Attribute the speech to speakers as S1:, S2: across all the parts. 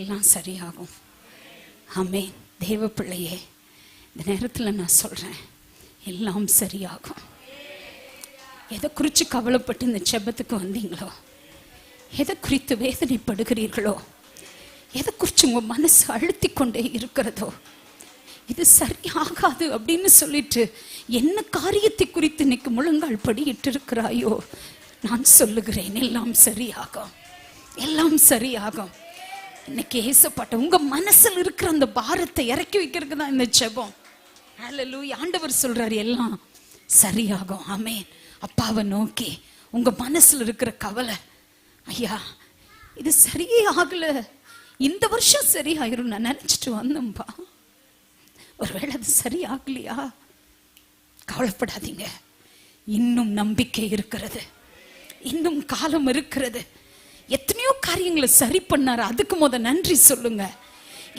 S1: எல்லாம் சரியாகும். ஆமே தேவ பிள்ளையே இந்த நேரத்தில் நான் சொல்கிறேன் எல்லாம் சரியாகும். எதை குறித்து கவலைப்பட்டு இந்த செபத்துக்கு வந்தீங்களோ? எதை குறித்து வேதனைப்படுகிறீர்களோ? எதை குறித்து உங்கள் மனசு அழுத்தி கொண்டே இருக்கிறதோ? இது சரியாகாது அப்படின்னு சொல்லிட்டு என்ன காரியத்தை குறித்து இன்னைக்கு முழங்கால் படியிட்டு இருக்கிறாயோ நான் சொல்லுகிறேன் எல்லாம் சரியாகும். எல்லாம் சரியாகும். இன்னைக்கு ஏசப்பட்ட உங்க மனசுல இருக்கிற அந்த பாரத்தை இறக்கி வைக்கிறதுக்கு தான் இந்த ஜெபம். ஹalleluya ஆண்டவர் சொல்றாரு எல்லாம் சரியாகும். ஆமேன் அப்பாவை நோக்கி உங்க மனசுல இருக்கிற கவலை ஐயா இது சரியே ஆகல இந்த வருஷம் சரியாயிரும். நான் நினைச்சிட்டு வந்தேன்பா. ஒருவேளை அது சரியாகலையா? கவலைப்படாதீங்க. இன்னும் நம்பிக்கை இருக்கிறது. இன்னும் காலம் இருக்கிறது. எத்தனையோ காரியங்களை சரி பண்ணார். அதுக்கு முத நன்றி சொல்லுங்க.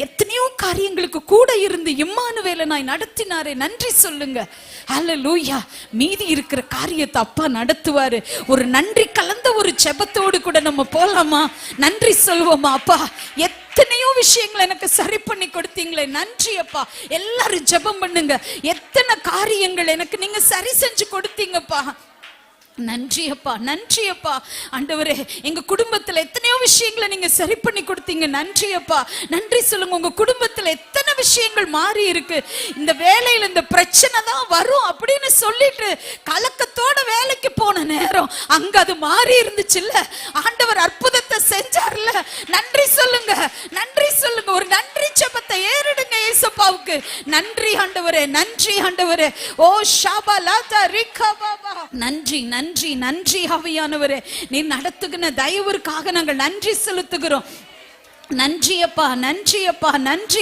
S1: எத்தனையோ காரியங்களுக்கு கூட இருந்து இம்மானுவேல நான் நடத்தினாரே. நன்றி சொல்லுங்க. லூயா மீதி இருக்கிற காரியத்தை அப்பா நடத்துவாரு. ஒரு நன்றி கலந்த ஒரு ஜெபத்தோடு கூட நம்ம போலாமா? நன்றி சொல்வோமா அப்பா? எத்தனையோ விஷயங்களை எனக்கு சரி பண்ணி கொடுத்தீங்களே. நன்றி அப்பா. எல்லாரும் ஜெபம் பண்ணுங்க. எத்தனை காரியங்கள் எனக்கு நீங்க சரி செஞ்சு கொடுத்தீங்கப்பா. நன்றி அப்பா நன்றி அப்பா. ஆண்டவரே எங்க குடும்பத்துல எத்தனையோ விஷயங்களை நீங்க சரி பண்ணி கொடுத்தீங்க. நன்றி அப்பா. நன்றி சொல்லுங்க உங்க குடும்பத்துல எத்தனை விஷயங்கள் மாறி இருக்கு. இந்த வேலையில இந்த பிரச்சனை தான் வரும் அப்படின்னு சொல்லிட்டு கலக்கத்தோட வேலைக்கு போன நேரம் அங்க அது மாறி இருந்துச்சுல்ல. ஆண்டவர் அற்புதத்தை செஞ்சார்ல. நன்றி சொல்லுங்க நன்றி சொல்லுங்க. ஒரு நன்றி ஜெபத்தை ஏறிடுங்க ஏசப்பாவுக்கு. நன்றி ஆண்டவரே நன்றி ஆண்டவரே. ஓ ஷாபா லாதா ரிகா பாபா. நன்றி நன்றி. நன்றி ஆவியானவரே. நீ நடத்துகின தயவிற்காக நாங்கள் நன்றி செலுத்துகிறோம். நன்றி அப்பா நன்றி அப்பா நன்றி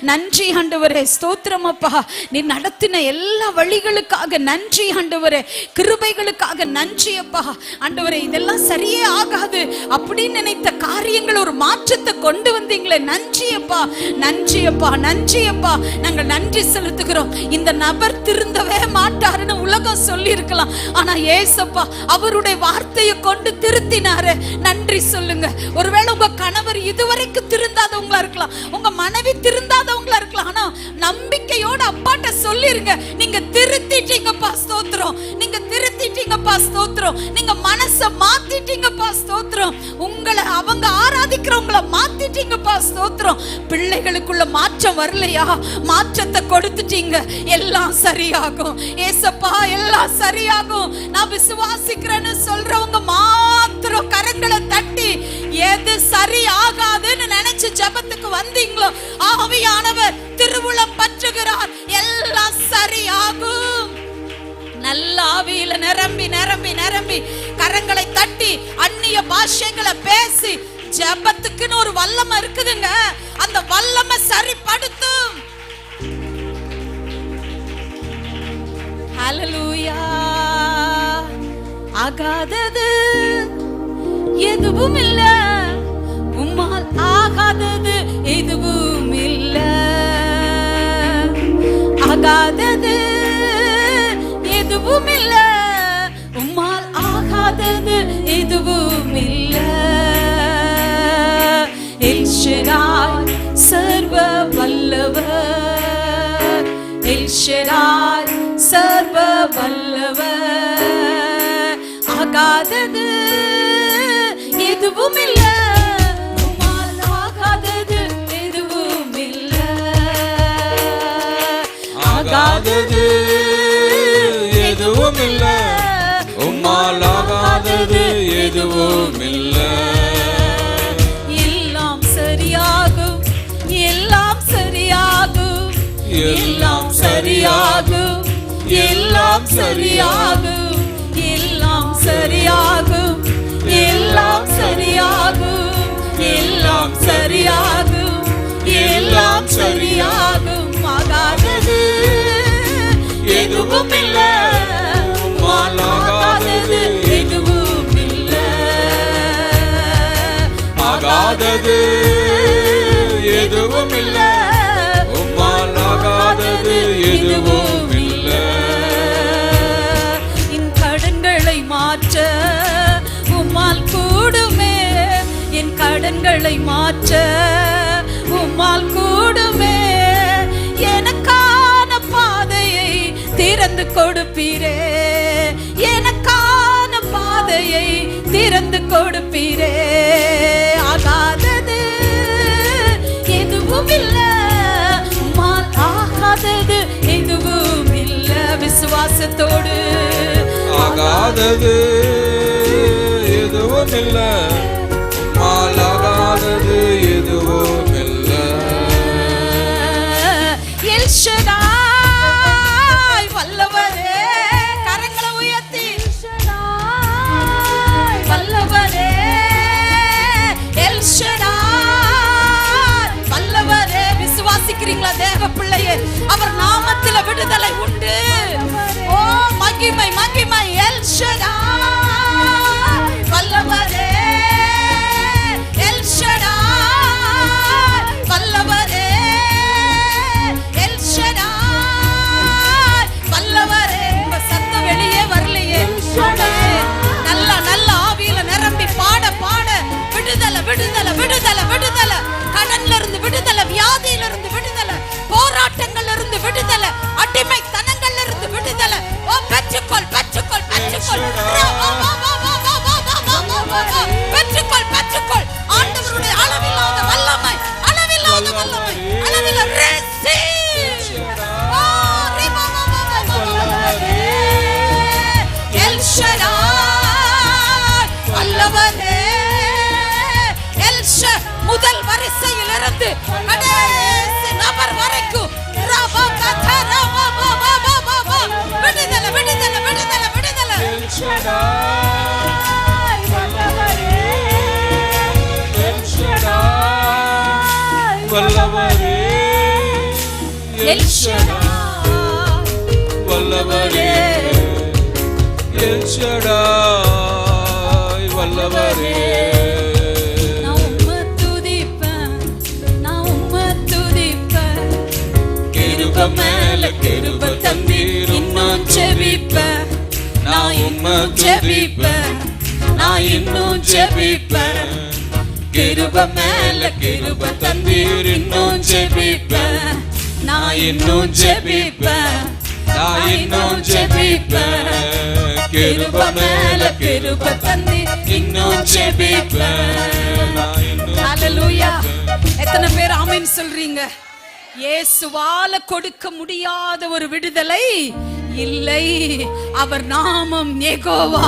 S1: நன்றி ஆண்டவரே ஸ்தோத்திரம் அப்பா. நீ நடத்தின எல்லா வழிகளுக்காக நன்றி ஆண்டவரே. கிருபைகளுக்காக நன்றியப்பா ஆண்டவரே இதெல்லாம் சரியே ஆகாது. அப்படின்னு நினைத்த காரியங்கள் ஒரு மாற்றத்தை கொண்டு வந்தீங்களே. நன்றி அப்பா நன்றி அப்பா நன்றி அப்பா. நாங்கள் நன்றி செலுத்துகிறோம். இந்த நபர் திருந்தவே மாட்டாருன்னு உலகம் சொல்லி இருக்கலாம் ஆனா ஏசப்பா அவருடைய வார்த்தையை கொண்டு திருத்தினாரு. நன்றி சொல்லுங்க. ஒருவேளை உங்க கணவர் இதுவரைக்கும் திருந்தாதவங்களா இருக்கலாம். உங்க மனைவி திருந்தாதவங்களா இருக்கலாம். ஆனா நம்பிக்கையோட அப்பாட்ட சொல்லிருங்க. நீங்க திருத்திட்டீங்கப்பா ஸ்தோத்திரம். நீங்க திருத்திட்டீங்கப்பா ஸ்தோத்திரம். நீங்க மனசை மாத்திட்டீங்கப்பா ஸ்தோத்திரம். உங்களை அவ அவங்க ஆராதிக்கிறவங்கள மாத்திட்டீங்கப்பா ஸ்தோத்திரம். பிள்ளைகளுக்குள்ள மாற்றம் வரலையா? மாற்றத்தை கொடுத்துட்டீங்க. எல்லாம் சரியாகும். ஏசப்பா எல்லாம் சரியாகும். நான் விசுவாசிக்கிறேன்னு சொல்றவங்க மாத்திரம் கரங்களை தட்டி எது சரி ஆகாதுன்னு நினைச்சு ஜெபத்துக்கு வந்தீங்களோ? ஆவியானவர் திருவுளம் பற்றுகிறார். ஆவியில நிரம்பி நிரம்பி நிரம்பி கரங்களை தட்டி அந்நிய பாஷைகளை பேசி ஜபத்துக்குன்னு ஒரு வல்லமை இருக்குதுங்க. அந்த வல்லமை சரிப்படுத்தும். ஹalleluya. ஆகாதது எதுவும் இல்ல. உம்மால் ஆகாதது எதுவும் இல்ல. ஆகாதது எதுவும் இல்ல உம்மால் ஆகாதது எதுவும் இல்ல எல்ஷராய் சர்வ வல்லவர் எல்ஷராய் சர்வ வல்லவர் ஆகாதது எதுவும் இல்லை எதுவும் இல்ல. எல்லாம் சரியாகும் எல்லாம் சரியாகும். எல்லாம் சரியாகும் எல்லாம் சரியாகும். எல்லாம் சரியாகும் எல்லாம் சரியாகும். எல்லாம் சரியாகும் எல்லாம் சரியாகும். ஆகாதது எதுவும் இல்ல. ஆகாதது. எதுவும் இல்லை.
S2: உம்மால் ஆகாதது. எதுவும் இல்லை.
S1: என் கடன்களை மாற்ற உம்மால் கூடுமே. என் கடன்களை மாற்ற உம்மால் கூடுமே. எனக்கான பாதையை திறந்து கொடுப்பீரே. எனக்கான பாதையை திறந்து கொடுப்பீரே. ஆகாதது எதுவும் இல்ல விசுவாசத்தோடு.
S2: ஆகாதது எதுவும் இல்ல. ஆகாதது எதுவும்
S1: வரிசையிலிருந்து கடைசி நபர் வரைக்கும். ரபா கதா ரபா பா பா பா பா பா. விடுதலை விடுதலை விடுதலை விடுதலை.
S2: எல் ஷடாய் எல் ஷடாய் வல்லவரே வல்லவரே மேல கிருப தந்தீர்
S1: இன்னும் ஜெபிப்பேன் நான் இன்னும் ஜெபிப்பேன் நான் இன்னும் ஜெபிப்பேன்
S2: கிருப மேல கிருப தந்தீர் இன்னும் ஜெபிப்பேன்
S1: நான் இன்னும் ஜெபிப்பேன்
S2: நான் இன்னும் ஜெபிப்பேன் கிருப மேல கிருப
S1: தந்தி
S2: இன்னும் இன்னும்
S1: ஹalleluya எத்தனை பேர் ஆமென் சொல்றீங்க? இயேசுவால கொடுக்க முடியாத ஒரு விடுதலை இல்லை. அவர் நாமம் யெகோவா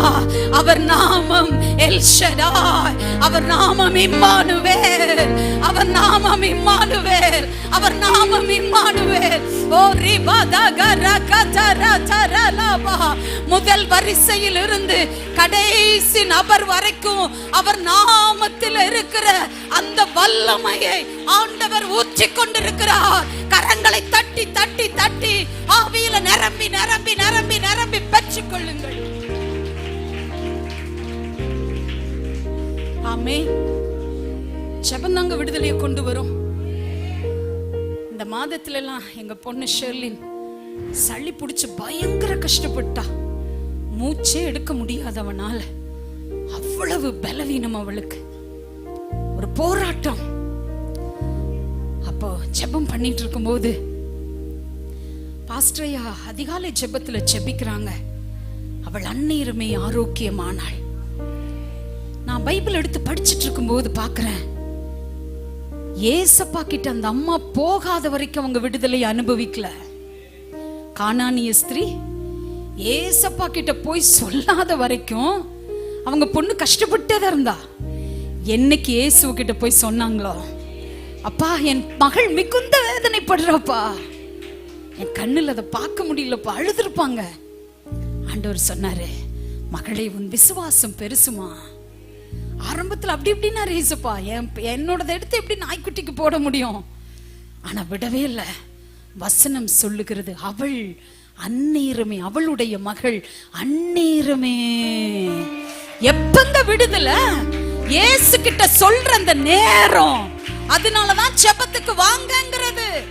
S1: அவர் நாமம் எல்ஷடாய் அவர் நாமம் இம்மானுவேல் அவர் நாமம் இம்மானுவேல் அவர் நாமம் இம்மானுவேல். ஓ ரிபதகரக முதல் வரிசையில் இருந்து கடைசி நபர் வரைக்கும் அவர் நாமத்தில் இருக்கிற அந்த வல்லமையை ஆண்டவர் ஊற்றி கொண்டிருக்கிறார். கரங்களை தட்டி தட்டி தட்டி ஆவியில நிரம்பி நிரம்பி நிரம்பி நிரம்பி பெற்றுக் கொள்ளுங்கள். ஆமே ஜபந்தாங்க விடுதலையை கொண்டு வரும். இந்த மாதத்துல எல்லாம் எங்க பொண்ணு ஷெர்லின் சளி பிடிச்சு பயங்கர கஷ்டப்பட்டா. மூச்சே எடுக்க முடியாதவனால அவ்வளவு பலவீனம் அவளுக்கு. ஒரு போராட்டம். அப்போ ஜெபம் பண்ணிட்டு இருக்கும்போது பாஸ்டரையா அதிகாலை ஜெபத்துல ஜெபிக்கிறாங்க. அவள் அந்நேரமே ஆரோக்கியமானாள். நான் பைபிள் எடுத்து படிச்சிட்டு இருக்கும்போது பார்க்கிறேன் ஏசப்பா கிட்ட அந்த அம்மா போகாத வரைக்கும் அவங்க விடுதலை அனுபவிக்கல. கானானிய ஸ்திரீ ஏசப்பா கிட்ட போய் சொல்லாத வரைக்கும் அவங்க பொண்ணு கஷ்டப்பட்டே தான் இருந்தா. என்னைக்கு ஏசுவ கிட்ட போய் சொன்னாங்களோ? அப்பா என் மகள் மிகுந்த வேதனைப்படுறாப்பா. என் கண்ணில் அதை பார்க்க முடியலப்பா அழுதுருப்பாங்க. ஆண்டவர் சொன்னாரு மகளே உன் விசுவாசம் பெருசுமா. ஆரம்பத்தில் அப்படி இப்படின்னா ரேசப்பா என் என்னோடதை எடுத்து எப்படி நாய்க்குட்டிக்கு போட முடியும்? ஆனா விடவே இல்லை. வசனம் சொல்லுகிறது. அவள் அந்நேரமே அவளுடைய மகள் அந்நேரமே. எப்பங்க விடுதல? இயேசு கிட்ட சொல்ற அந்த நேரம். அதனாலதான் ஜெபத்துக்கு வாங்கங்கிறது.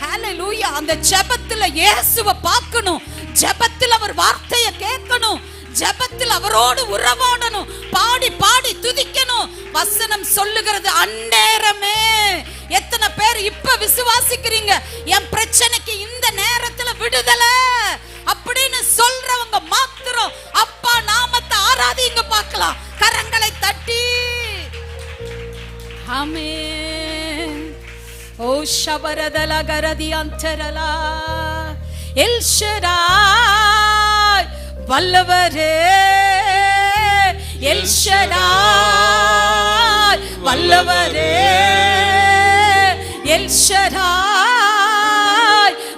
S1: ஹalleluya அந்த ஜெபத்துல இயேசுவை பார்க்கணும். ஜெபத்தில் அவர் வார்த்தையை கேட்கணும். ஜெபத்தில் அவரோடு உறவாடணும். பாடி பாடி துதிக்கணும். வசனம் சொல்லுகிறது அந்நேரமே. பேர் இப்ப விசுவாசிக்கிறீங்க? என் பிரச்சனைக்கு இந்த நேரத்துல விடுதல அப்படின்னு சொல்றவங்க மாத்திரம் அப்பா நாமத்தை ஆராதிங்க பார்க்கலாம். கரங்களை தட்டி. ஆமே ஓ ஷபரதல கரதி அஞ்சரலா எல்ஷரா வல்லவரே. எல்ஷரா வல்லவரே. ஷடாய்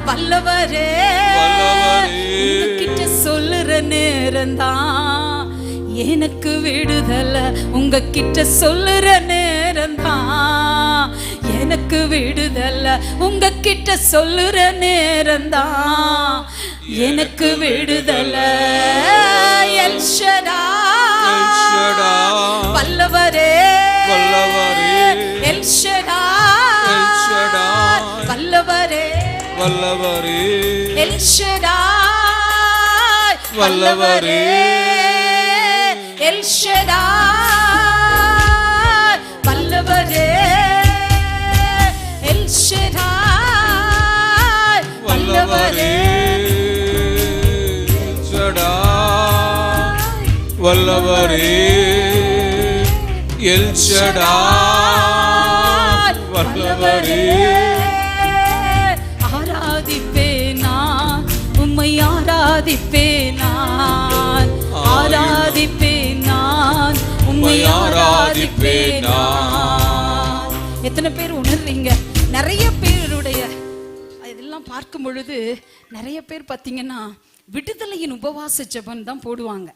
S1: வல்லவரே. உங்ககிட்ட சொல்லுற நேரம்தான். எனக்கு விடுதல உங்ககிட்ட சொல்லுற நேரம்தான். எனக்கு விடுதல உங்ககிட்ட சொல்லுற நேரம்தான். எனக்கு விடுதல எல் ஷடாய்
S2: எல் ஷடாய்.
S1: வல்லவரே
S2: வல்லவரே.
S1: வல்லவரே.
S2: வல்லவரே
S1: எல் ஷடாய்
S2: வல்லவரே.
S1: எல் ஷடாய் வல்லவரே. எல் ஷடாய்
S2: வல்லவரே. ஜடா வல்லவரே. எல் ஷடா வல்லவரே
S1: ஆராதிப்பேன்? நான் உம்மை ஆராதிப்பேன்? நான் ஆராதிப்பேன்? நான் உம்மை ஆராதிப்பேன்? நான் எத்தனை பேர் உணர்றீங்க? நிறைய பேருடைய இதெல்லாம் பார்க்கும் பொழுது நிறைய பேர் பார்த்தீங்கன்னா விடுதலையின் உபவாச ஜெபம் தான் போடுவாங்க.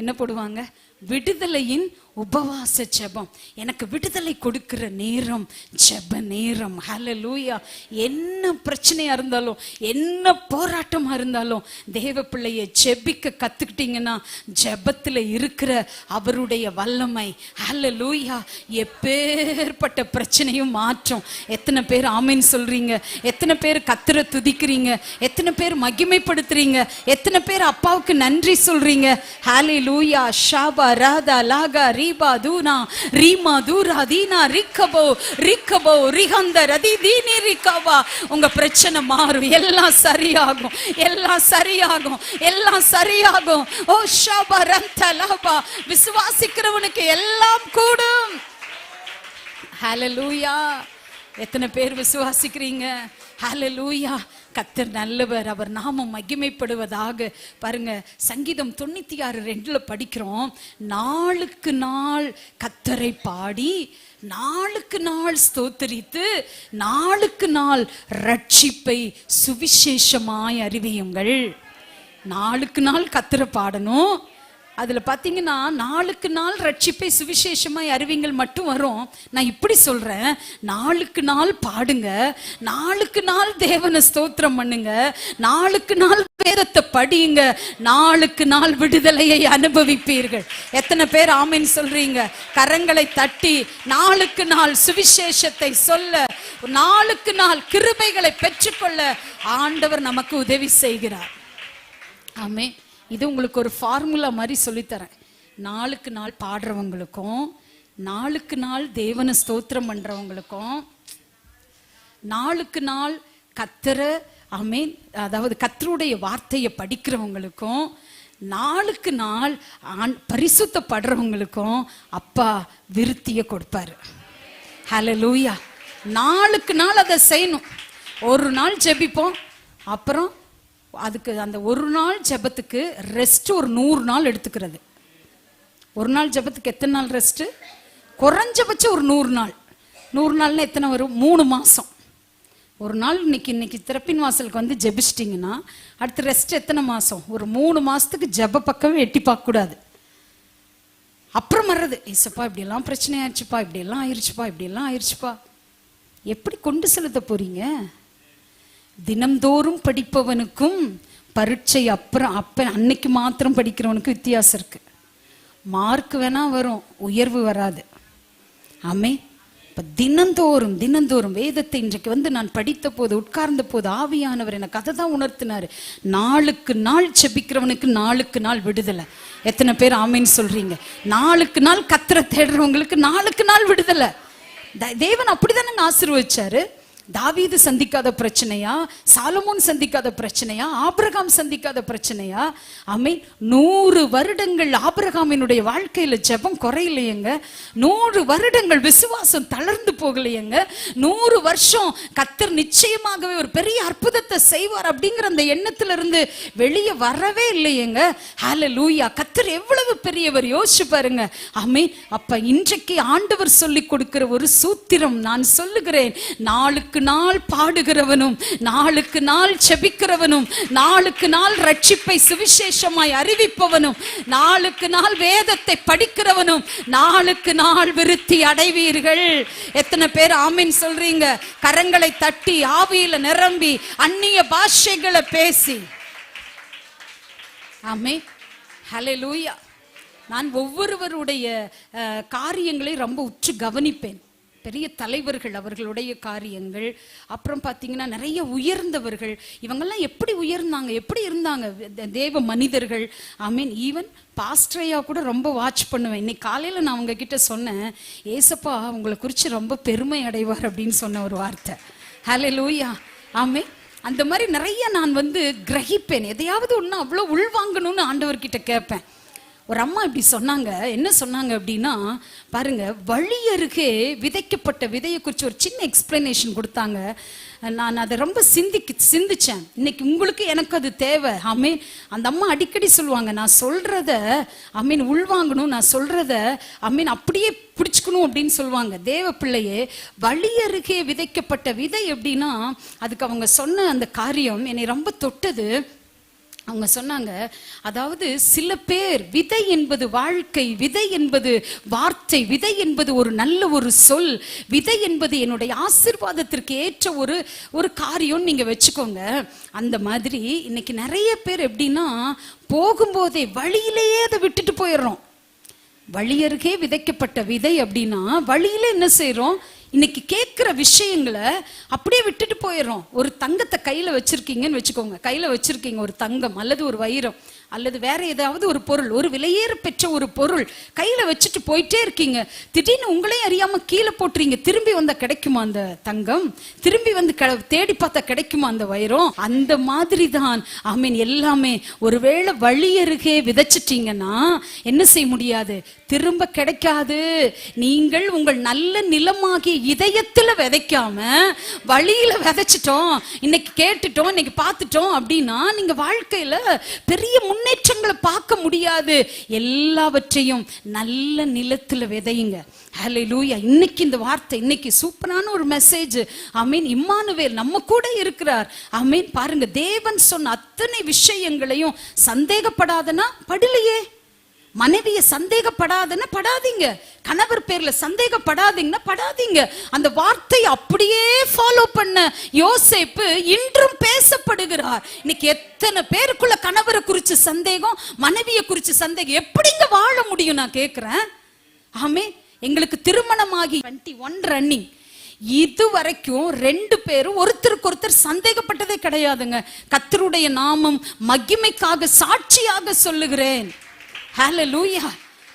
S1: என்ன போடுவாங்க? விடுதலையின் உபவாச ஜெபம். எனக்கு விடுதலை கொடுக்கிற நேரம் ஜெப நேரம். ஹலலூயா என்ன பிரச்சனையா இருந்தாலும் என்ன போராட்டமா இருந்தாலும் தேவ பிள்ளைய ஜெபிக்க கத்துக்கிட்டீங்கன்னா ஜெபத்துல இருக்கிற அவருடைய வல்லமை. ஹலலூயா எப்பேற்பட்ட பிரச்சனையும் மாற்றும். எத்தனை பேர் ஆமைன்னு சொல்றீங்க? எத்தனை பேர் கத்திர துதிக்கிறீங்க? எத்தனை பேர் மகிமைப்படுத்துறீங்க? எத்தனை பேர் அப்பாவுக்கு நன்றி சொல்றீங்க? ஹalleluya ஷாபா. ராதா லாகா ரீபா தூனா? ரீமா தூரா தீனா? ரிக்கபோ ரிக்கபோ ரிஹந்த ரதி தீனி ரிக்கவா? உங்க பிரச்சனை மாறும். எல்லாம் சரியாகும். எல்லாம் சரியாகும். எல்லாம் சரியாகும். ஓ ஷாபா ரந்த லாபா. விசுவாசிக்கிறவனுக்கு எல்லாம் கூடும். ஹலலூயா எத்தனை பேர் விசுவாசிக்கிறீங்க? ஹலலூயா கத்தர் நல்லவர். அவர் நாமம் மகிமைப்படுவதாக. பாருங்க சங்கீதம் தொண்ணூத்தி ஆறு ரெண்டுல படிக்கிறோம். நாளுக்கு நாள் கத்தரை பாடி நாளுக்கு நாள் ஸ்தோத்தரித்து நாளுக்கு நாள் ரட்சிப்பை சுவிசேஷமாய் அறிவியுங்கள். நாளுக்கு நாள் கத்தரை பாடணும். அதுல பாத்தீங்கன்னா நாளுக்கு நாள் ரட்சிப்பை சுவிசேஷமாய் அறிவிங்கள் மட்டும் வரும். நான் இப்படி சொல்றேன் நாளுக்கு நாள் பாடுங்க நாளுக்கு நாள் தேவனை ஸ்தோத்திரம் பண்ணுங்க நாளுக்கு நாள் வேதத்தை படியுங்க நாளுக்கு நாள் விடுதலையை அனுபவிப்பீர்கள். எத்தனை பேர் ஆமைன்னு சொல்றீங்க? கரங்களை தட்டி நாளுக்கு நாள் சுவிசேஷத்தை சொல்ல நாளுக்கு நாள் கிருபைகளை பெற்றுக்கொள்ள ஆண்டவர் நமக்கு உதவி செய்கிறார். ஆமே இது உங்களுக்கு ஒரு ஃபார்முலா மாதிரி சொல்லித்தரேன். நாளுக்கு நாள் பாடுறவங்களுக்கும் நாளுக்கு நாள் தேவனை ஸ்தோத்திரம் பண்றவங்களுக்கும் நாளுக்கு நாள் கத்தர ஆமேன் அதாவது கத்தருடைய வார்த்தையை படிக்கிறவங்களுக்கும் நாளுக்கு நாள் ஆண் பரிசுத்தப்படுறவங்களுக்கும் அப்பா விருத்தியை கொடுப்பாரு. ஹலோ லூயா நாளுக்கு நாள் அதை செய்யணும். ஒரு நாள் ஜெபிப்போம். அப்புறம் அதுக்கு அந்த ஒரு நாள் ஜெபத்துக்கு ரெஸ்ட் ஒரு நூறு நாள் எடுத்துக்கிறது. ஒரு நாள் ஜெபத்துக்கு எத்தனை நாள் ரெஸ்ட் குறைஞ்சபட்சம் ஒரு நூறு நாள். நூறு நாள்னா எத்தனை வரும்? மூணு மாசம். ஒரு நாள் இன்னைக்கு இன்னைக்கு திறப்பின் வாசலுக்கு வந்து ஜெபிச்சிட்டிங்கன்னா அடுத்து ரெஸ்ட் எத்தனை மாசம்? ஒரு மூணு மாசத்துக்கு ஜெப பக்கமே எட்டி பார்க்க கூடாது. அப்புறம் வர்றது ஏசப்பா இப்படியெல்லாம் பிரச்சனை ஆயிடுச்சுப்பா இப்படியெல்லாம் ஆயிடுச்சுப்பா இப்படியெல்லாம் ஆயிடுச்சுப்பா எப்படி கொண்டு செலுத்த போறீங்க? தினம்தோறும் படிப்பவனுக்கும் பரீட்சை அப்புறம் அப்ப அன்னைக்கு மாத்திரம் படிக்கிறவனுக்கு வித்தியாசம் இருக்கு. மார்க் வேணா வரும் உயர்வு வராது. ஆமே. இப்ப தினந்தோறும் தினந்தோறும் வேதத்தை இன்றைக்கு வந்து நான் படித்த போது உட்கார்ந்த போது ஆவியானவர் எனக்கு அதை தான் உணர்த்தினாரு. நாளுக்கு நாள் செபிக்கிறவனுக்கு நாளுக்கு நாள் விடுதலை. எத்தனை பேர் ஆமைன்னு சொல்றீங்க? நாளுக்கு நாள் கத்திர தேடுறவங்களுக்கு நாளுக்கு நாள் விடுதலை. த- தேவன் அப்படிதானங்க ஆசீர்வதிச்சாரு? தாவீது சந்திக்காத பிரச்சனையா? சாலமோன் சந்திக்காத பிரச்சனையா? ஆபிரகாம் சந்திக்காத பிரச்சனையா? ஆமென். நூறு வருடங்கள் ஆபிரகாமினுடைய வாழ்க்கையில ஜெபம் குறையிலையேங்க. நூறு வருடங்கள் விசுவாசம் தளர்ந்து போகலையேங்க. நூறு வருஷம் கத்தர் நிச்சயமாகவே ஒரு பெரிய அற்புதத்தை செய்வார் அப்படிங்கிற அந்த எண்ணத்துல இருந்து வெளியே வரவே இல்லையேங்க. ஹால லூயா கத்தர் எவ்வளவு பெரியவர்? யோசிச்சு பாருங்க. ஆமே அப்ப இன்றைக்கு ஆண்டவர் சொல்லி கொடுக்கிற ஒரு சூத்திரம் நான் சொல்லுகிறேன். நாளுக்கு நாள் பாடுகிறவனும் நாளுக்கு நாள் செபிக்கிறவனும் நாளுக்கு நாள் ரட்சிப்பை சுவிசேஷமாய் அறிவிப்பவனும் நாளுக்கு நாள் வேதத்தை படிக்கிறவனும் நாளுக்கு நாள் விருத்தி அடைவீர்கள். எத்தனை பேர் ஆமீன் சொல்றீங்க? கரங்களை தட்டி ஆவியில நிரம்பி அந்நிய பாஷைகளை பேசி. ஆமே லூயா நான் ஒவ்வொருவருடைய காரியங்களை ரொம்ப உற்று கவனிப்பேன். பெரிய தலைவர்கள் அவர்களுடைய காரியங்கள் அப்புறம் பார்த்தீங்கன்னா நிறைய உயர்ந்தவர்கள் இவங்கெல்லாம் எப்படி உயர்ந்தாங்க எப்படி இருந்தாங்க? தேவ மனிதர்கள். ஐ மீன் ஈவன் பாஸ்ட்ரையா கூட ரொம்ப வாட்ச் பண்ணுவேன். இன்னைக்கு காலையில் நான் அவங்க கிட்ட சொன்னேன் ஏசப்பா உங்களை குறித்து ரொம்ப பெருமை அடைவார் அப்படின்னு சொன்ன ஒரு வார்த்தை. ஹலே லூயா ஆமே அந்த மாதிரி நிறைய நான் வந்து கிரகிப்பேன். எதையாவது ஒன்று அவ்வளோ உள்வாங்கணும்னு ஆண்டவர்கிட்ட கேட்பேன். ஒரு அம்மா இப்படி சொன்னாங்க. என்ன சொன்னாங்க அப்படின்னா பாருங்க வழியருகே விதைக்கப்பட்ட விதையை குறித்து ஒரு சின்ன எக்ஸ்பிளனேஷன் கொடுத்தாங்க. நான் அதை ரொம்ப சிந்திக்கு சிந்திச்சேன். இன்னைக்கு உங்களுக்கு எனக்கு அது தேவை. ஆமீன். அந்த அம்மா அடிக்கடி சொல்லுவாங்க நான் சொல்றத அமீன் உள்வாங்கணும் நான் சொல்றத மீன் அப்படியே பிடிச்சிக்கணும் அப்படின்னு சொல்லுவாங்க. தேவ பிள்ளையே வழி அருகே விதைக்கப்பட்ட விதை எப்படின்னா அதுக்கு அவங்க சொன்ன அந்த காரியம் என்னை ரொம்ப தொட்டது. அவங்க சொன்னாங்க அதாவது சில பேர் விதை என்பது வாழ்க்கை விதை என்பது வார்த்தை விதை என்பது ஒரு நல்ல ஒரு சொல் விதை என்பது என்னுடைய ஆசிர்வாதத்திற்கு ஏற்ற ஒரு ஒரு காரியம் நீங்க வச்சுக்கோங்க. அந்த மாதிரி இன்னைக்கு நிறைய பேர் எப்படின்னா போகும்போதே வழியிலேயே அதை விட்டுட்டு போயிடுறோம். வழியருகே விதைக்கப்பட்ட விதை அப்படின்னா வழியில என்ன செய்யறோம் இன்னைக்கு கேட்குற விஷயங்களை அப்படியே விட்டுட்டு போயிடுறோம். ஒரு தங்கத்தை கையில் வச்சிருக்கீங்கன்னு வச்சுக்கோங்க. கையில் வச்சிருக்கீங்க ஒரு தங்கம் அல்லது ஒரு வைரம். அல்லது வேற ஏதாவது ஒரு பொருள் ஒரு விலையேற பெற்ற ஒரு பொருள் கையில வச்சுட்டு போயிட்டே இருக்கீங்க. திடீர்னு உங்களையும் அறியாம கீழே போட்டுறீங்க. திரும்பி வந்த கிடைக்குமா அந்த தங்கம்? திரும்பி வந்து தேடி பார்த்தா கிடைக்குமா அந்த வைரம்? அந்த மாதிரி தான் ஆமீன். எல்லாமே ஒருவேளை வழி அருகே விதைச்சிட்டீங்கன்னா என்ன செய்ய முடியாது? திரும்ப கிடைக்காது. நீங்கள் உங்கள் நல்ல நிலமாகிய இதயத்துல விதைக்காம வழியில விதைச்சிட்டோம். இன்னைக்கு கேட்டுட்டோம் இன்னைக்கு பார்த்துட்டோம் அப்படின்னா நீங்க வாழ்க்கையில பெரிய முன்னேற்றங்களை பார்க்க முடியாது. எல்லாவற்றையும் நல்ல நிலத்துல விதையுங்க. ஹalleluya இன்னைக்கு இந்த வார்த்தை இன்னைக்கு சூப்பரான ஒரு மெசேஜ் மீன் இம்மானுவேல் நம்ம கூட இருக்கிறார். அமீன் பாருங்க தேவன் சொன்ன அத்தனை விஷயங்களையும் சந்தேகப்படாதனா? படலையே. மனைவிய சந்தேகப்படாதுன்னு படாதீங்க. கணவர் பேர்ல சந்தேகப்படாதீங்கன்னா படாதீங்க. அந்த வார்த்தை அப்படியே ஃபாலோ பண்ண. யோசிப்பு இன்றும் பேசப்படுகிறார். இன்னைக்கு எத்தனை பேருக்குள்ள கணவரை குறிச்சு சந்தேகம் மனைவியை குறிச்சு சந்தேகம் எப்படிங்க வாழ முடியும் நான் கேக்குறேன்? ஆமே எங்களுக்கு திருமணமாகி டுவெண்ட்டி ஒன் ரன்னிங் இது வரைக்கும் ரெண்டு பேரும் ஒருத்தருக்கு ஒருத்தர் சந்தேகப்பட்டதே கிடையாதுங்க. கத்தருடைய நாமம் மகிமைக்காக சாட்சியாக சொல்லுகிறேன். ஹalleluya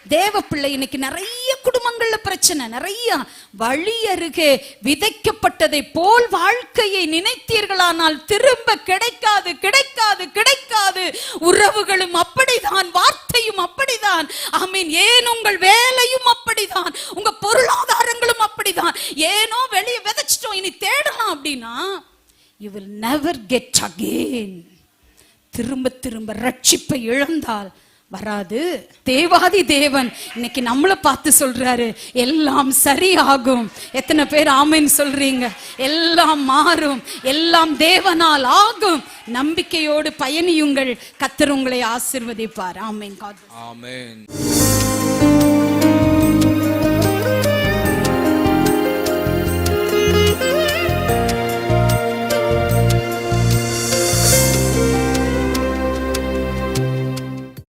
S1: தேவ பிள்ளை இன்னைக்கு நிறைய குடும்பங்கள்ல பிரச்சனை நிறைய வழி அருகே விதைக்கப்பட்டதை போல் வாழ்க்கையை நினைத்தீர்களானால் திரும்ப கிடைக்காது கிடைக்காது கிடைக்காது. உறவுகளும் அப்படிதான் வார்த்தையும் அப்படிதான். ஆமீன். ஏன் உங்கள் வேலையும் அப்படிதான்? உங்க பொருளாதாரங்களும் அப்படிதான். ஏனோ வெளியே விதைச்சிட்டோம் இனி தேடலாம் அப்படின்னா you will never get again திரும்ப திரும்ப ரட்சிப்பை இழந்தால் வராது. தேவாதி தேவன் இன்னைக்கு நம்மளை பார்த்து சொல்றாரு எல்லாம் சரியாகும். எத்தனை பேர் ஆமைன்னு சொல்றீங்க? எல்லாம் மாறும். எல்லாம் தேவனால் ஆகும். நம்பிக்கையோடு பயணியுங்கள். கத்தர் உங்களை ஆசிர்வதிப்பார். ஆமென். God bless.